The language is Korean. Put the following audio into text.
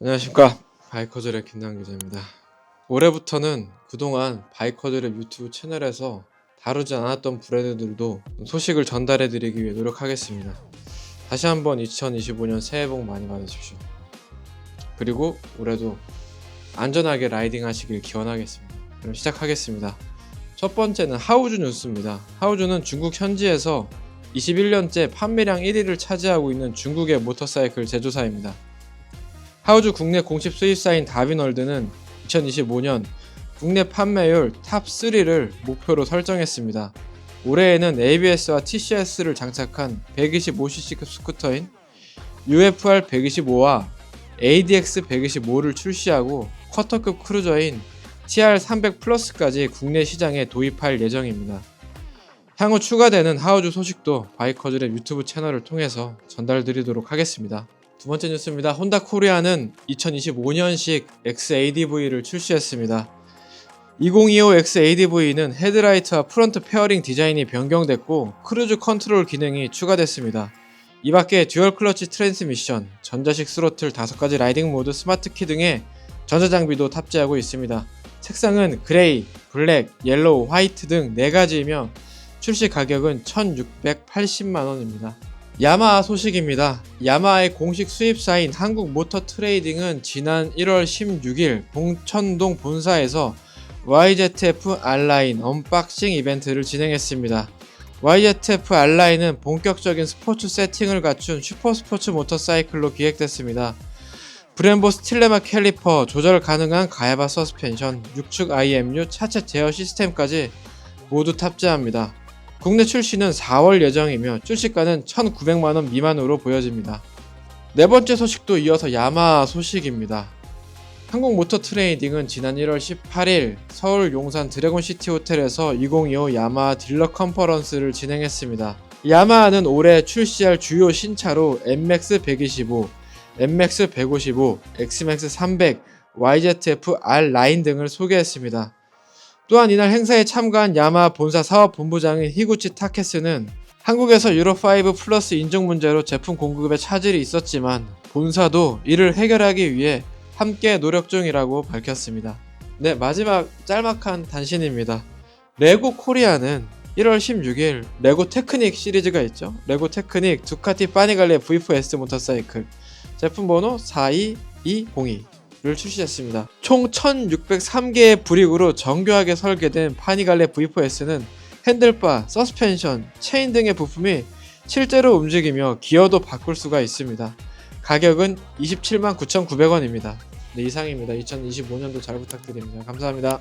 안녕하십니까 바이커즈의 김남 기자입니다. 올해부터는 그동안 바이커즈의 유튜브 채널에서 다루지 않았던 브랜드들도 소식을 전달해 드리기 위해 노력하겠습니다. 다시 한번 2025년 새해 복 많이 받으십시오. 그리고 올해도 안전하게 라이딩 하시길 기원하겠습니다. 그럼 시작하겠습니다. 첫 번째는 하우즈 뉴스입니다. 하우즈는 중국 현지에서 21년째 판매량 1위를 차지하고 있는 중국의 모터사이클 제조사입니다. 하우즈 국내 공식 수입사인 다빈월드는 2025년 국내 판매율 탑 3를 목표로 설정했습니다. 올해에는 ABS와 TCS를 장착한 125cc급 스쿠터인 UFR 125와 ADX 125를 출시하고 쿼터급 크루저인 TR 300 플러스까지 국내 시장에 도입할 예정입니다. 향후 추가되는 하우즈 소식도 바이커즈의 유튜브 채널을 통해서 전달드리도록 하겠습니다. 두 번째 뉴스입니다. 혼다 코리아는 2025년식 XADV를 출시했습니다. 2025 XADV는 헤드라이트와 프론트 페어링 디자인이 변경됐고 크루즈 컨트롤 기능이 추가됐습니다. 이 밖에 듀얼 클러치 트랜스미션, 전자식 스로틀 5가지 라이딩 모드 스마트 키 등의 전자장비도 탑재하고 있습니다. 색상은 그레이, 블랙, 옐로우, 화이트 등 4가지이며 출시 가격은 1,680만원입니다. 야마하 소식입니다. 야마하의 공식 수입사인 한국 모터 트레이딩은 지난 1월 16일 봉천동 본사에서 YZF R라인 언박싱 이벤트를 진행했습니다. YZF R라인은 본격적인 스포츠 세팅을 갖춘 슈퍼스포츠 모터사이클로 기획됐습니다. 브렘보 스틸레마 캘리퍼, 조절 가능한 가야바 서스펜션, 6축 IMU, 차체 제어 시스템까지 모두 탑재합니다. 국내 출시는 4월 예정이며 출시가는 1,900만원 미만으로 보여집니다. 네 번째 소식도 이어서 야마하 소식입니다. 한국 모터 트레이딩은 지난 1월 18일 서울 용산 드래곤시티 호텔에서 2025 야마하 딜러 컨퍼런스를 진행했습니다. 야마하는 올해 출시할 주요 신차로 NMAX 125, NMAX 155, XMAX 300, YZF R 라인 등을 소개했습니다. 또한 이날 행사에 참가한 야마하 본사 사업본부장인 히구치 타케스는 한국에서 유로5 플러스 인증 문제로 제품 공급에 차질이 있었지만 본사도 이를 해결하기 위해 함께 노력 중이라고 밝혔습니다. 네, 마지막 짤막한 단신입니다. 레고 코리아는 1월 16일 레고 테크닉 시리즈가 있죠. 레고 테크닉 두카티 파니갈레 V4S 모터사이클 제품 번호 42202 를 출시했습니다. 총 1603개의 브릭으로 정교하게 설계된 파니갈레 V4S는 핸들바, 서스펜션, 체인 등의 부품이 실제로 움직이며 기어도 바꿀 수가 있습니다. 가격은 27만 9,900원입니다. 네, 이상입니다. 2025년도 잘 부탁드립니다. 감사합니다.